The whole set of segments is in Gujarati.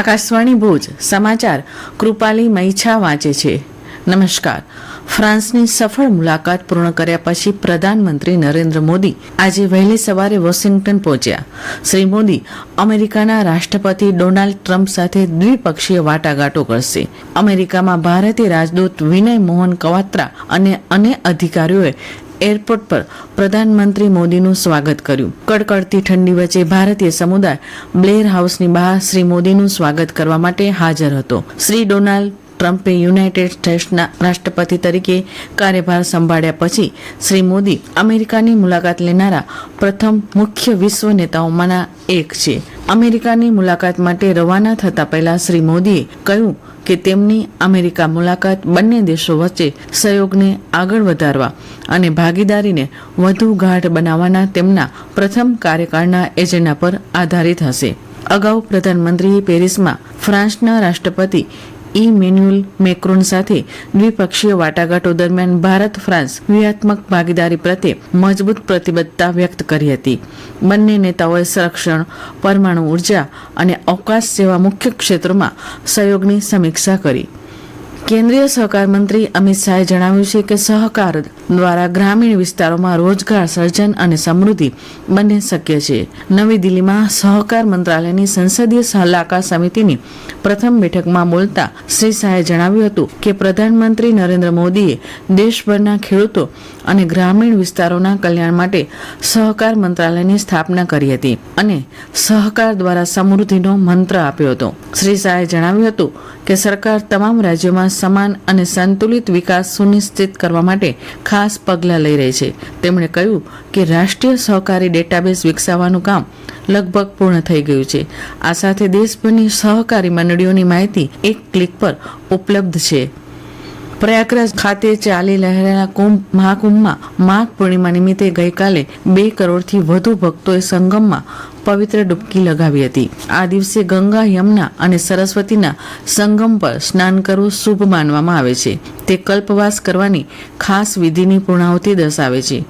આકાશવાણી ભુજ, સમાચાર કૃપાલી મૈછા વાંચે છે. નમસ્કાર. ફ્રાન્સની સફળ મુલાકાત પૂર્ણ કર્યા પછી પ્રધાનમંત્રી નરેન્દ્ર મોદી આજે વહેલી સવારે વોશિંગ્ટન પહોંચ્યા. શ્રી મોદી અમેરિકાના રાષ્ટ્રપતિ ડોનાલ્ડ ટ્રમ્પ સાથે દ્વિપક્ષીય વાટાઘાટો કરશે. અમેરિકામાં ભારતીય રાજદૂત વિનય મોહન કવાત્રા અને અન્ય અધિકારીઓએ એરપોર્ટ પર પ્રધાનમંત્રી મોદીનું સ્વાગત કર્યું. કડકડતી ઠંડી વચ્ચે ભારતીય સમુદાય બ્લેર હાઉસની બહાર શ્રી મોદીનું સ્વાગત કરવા માટે હાજર હતો. શ્રી ડોનાલ્ડ ટ્રમ્પે યુનાઇટેડ સ્ટેટ્સના રાષ્ટ્રપતિ તરીકે કાર્યભાર સંભાળ્યા પછી શ્રી મોદી અમેરિકાની મુલાકાત લેનારા પ્રથમ મુખ્ય વિશ્વ નેતાઓમાંના એક છે. અમેરિકાની મુલાકાત માટે રવાના થતા પહેલા શ્રી મોદીએ કહ્યું કે તેમની અમેરિકા મુલાકાત બંને દેશો વચ્ચે સહયોગને આગળ વધારવા અને ભાગીદારીને વધુ ગાઢ બનાવવાના તેમના પ્રથમ કાર્યકાળના એજન્ડા પર આધારિત હશે. અગાઉ પ્રધાનમંત્રીએ પેરિસમાં ફ્રાન્સના રાષ્ટ્રપતિ ઇમેન્યુઅલ મેક્રોન સાથે દ્વિપક્ષીય વાટાઘાટો દરમિયાન ભારત ફ્રાન્સ વ્યૂહાત્મક ભાગીદારી પ્રત્યે મજબૂત પ્રતિબદ્ધતા વ્યક્ત કરી હતી. બંને નેતાઓએ સંરક્ષણ, પરમાણુ ઊર્જા અને અવકાશ જેવા મુખ્ય ક્ષેત્રોમાં સહયોગની સમીક્ષા કરી. કેન્દ્રીય સહકાર મંત્રી અમિત શાહે જણાવ્યું છે કે સહકાર દ્વારા ગ્રામીણ વિસ્તારોમાં રોજગાર, સર્જન અને સમૃદ્ધિ બંને શક્ય છે. નવી દિલ્હીમાં સહકાર મંત્રાલયની સંસદીય સલાહકાર સમિતિની પ્રથમ બેઠકમાં બોલતા શ્રી શાહે જણાવ્યું હતું કે પ્રધાનમંત્રી નરેન્દ્ર મોદીએ દેશભરના ખેડૂતો અને ગ્રામીણ વિસ્તારોના કલ્યાણ માટે સહકાર મંત્રાલયની સ્થાપના કરી હતી અને સહકાર દ્વારા સમૃદ્ધિનો મંત્ર આપ્યો હતો. શ્રી શાહે જણાવ્યું હતું કે સરકાર તમામ રાજ્યોમાં સમાન અને સંતુલિત વિકાસ સુનિશ્ચિત કરવા માટે ખાસ પગલાં લઈ રહી છે. તેમણે કહ્યું કે રાષ્ટ્રીય સહકારી ડેટાબેઝ વિકસાવવાનું કામ લગભગ પૂર્ણ થઈ ગયું છે. આ સાથે દેશભરની સહકારી મંડળીઓની માહિતી એક ક્લિક પર ઉપલબ્ધ છે. પ્રયાગરાજ ખાતે ચાલી રહેલા કુંભ, મહાકુંભમાં માઘ પૂર્ણિમા નિમિત્તે ગઈકાલે બે કરોડથી વધુ ભક્તોએ સંગમમાં પવિત્ર ડૂબકી લગાવી હતી. આ દિવસે ગંગા યમુના અને સરસ્વતીના સંગમ પર સ્નાન કરવું શુભ માનવામાં આવે છે. તે કલ્પવાસ કરવાની ખાસ વિધિની પૂર્ણાહુતિ દર્શાવે છે.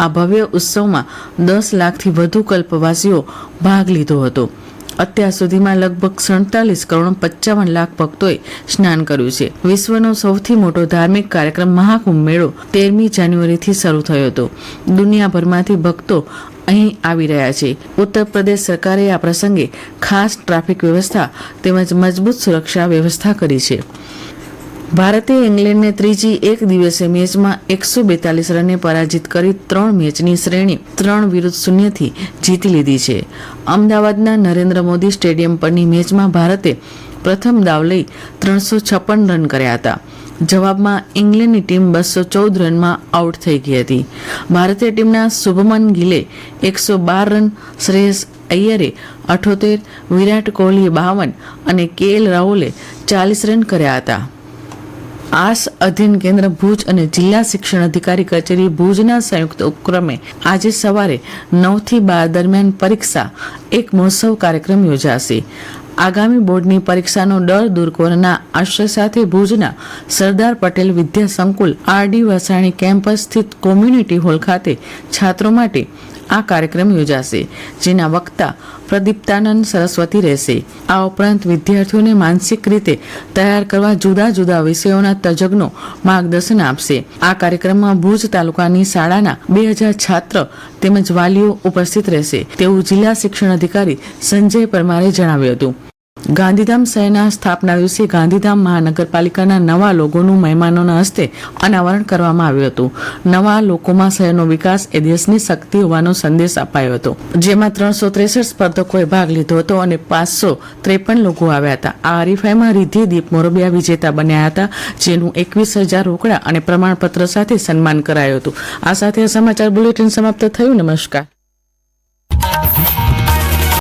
આ ભવ્ય ઉત્સવમાં દસ લાખથી વધુ કલ્પવાસીઓ ભાગ લીધો હતો. અત્યાર સુધીમાં લગભગ સડતાલીસ કરોડ પંચાવન લાખ ભક્તોએ સ્નાન કર્યું છે. વિશ્વનો સૌથી મોટો ધાર્મિક કાર્યક્રમ મહાકુંભ મેળો તેરમી જાન્યુઆરીથી શરૂ થયો હતો. દુનિયાભરમાંથી ભક્તો અહીં આવી રહ્યા છે. ઉત્તર પ્રદેશ સરકારે આ પ્રસંગે ખાસ ટ્રાફિક વ્યવસ્થા તેમજ મજબૂત સુરક્ષા વ્યવસ્થા કરી છે. ભારતે ઇંગ્લેન્ડને ત્રીજી એક દિવસીય મેચમાં એકસો બેતાલીસ રને પરાજિત કરી ત્રણ મેચની શ્રેણી, ત્રણ વિરુદ્ધ શૂન્યથી જીતી લીધી છે. અમદાવાદના નરેન્દ્ર મોદી સ્ટેડિયમ પરની મેચમાં ભારતે પ્રથમ દાવ લઈ ત્રણસો છપ્પન રન કર્યા હતા. જવાબમાં ઇંગ્લેન્ડની ટીમ બસો ચૌદ રનમાં આઉટ થઈ ગઈ હતી. ભારતીય ટીમના શુભમન ગિલે એકસો બાર રન, શ્રેયસ અય્યરે અઠોતેર, વિરાટ કોહલીએ બાવન અને કે એલ રાહુલે ચાલીસ રન કર્યા હતા. આસ અધીન કેન્દ્ર ભુજ અને જિલ્લા શિક્ષણ અધિકારી કચેરી ભુજના સંયુક્ત ઉપક્રમે આજે સવારે નવથી બાર દરમિયાન પરીક્ષા એક મહોત્સવ કાર્યક્રમ યોજાશે. આગામી બોર્ડની પરીક્ષાનો ડર દૂર કરવાના આશય સાથે ભુજના સરદાર પટેલ વિદ્યા સંકુલ આરડી વસાણી કેમ્પસ સ્થિત કોમ્યુનિટી હોલ ખાતે છાત્રો માટે આ કાર્યક્રમ યોજાશે, જેના વક્તા પ્રદીપ્તાનંદ સરસ્વતી રહેશે. આ ઉપરાંત વિદ્યાર્થીઓને માનસિક રીતે તૈયાર કરવા જુદા જુદા વિષયોના તજજ્ઞો માર્ગદર્શન આપશે. આ કાર્યક્રમમાં ભુજ તાલુકાની શાળાના બે હજાર છાત્ર તેમજ વાલીઓ ઉપસ્થિત રહેશે. તેવું જિલ્લા શિક્ષણ અધિકારી સંજય પરમારે જણાવ્યું હતું. ગાંધીધામ શહેરના સ્થાપના દિવસે ગાંધીધામ મહાનગરપાલિકાના નવા લોગોનું મહેમાનોના હસ્તે અનાવરણ કરવામાં આવ્યું હતું. નવા લોકોમાં શહેરનો વિકાસ એ દેશની શક્તિ હોવાનો સંદેશ અપાયો હતો. જેમાં ત્રણસો ત્રેસઠ સ્પર્ધકોએ ભાગ લીધો હતો અને પાંચસો ત્રેપન લોકો આવ્યા હતા. આ હરીફાઈમાં રિદ્ધિ દીપ મોરબિયા વિજેતા બન્યા હતા, જેનું એકવીસ હજાર રોકડા અને પ્રમાણપત્ર સાથે સન્માન કરાયું હતું. આ સાથે સમાચાર બુલેટિન સમાપ્ત થયું. નમસ્કાર.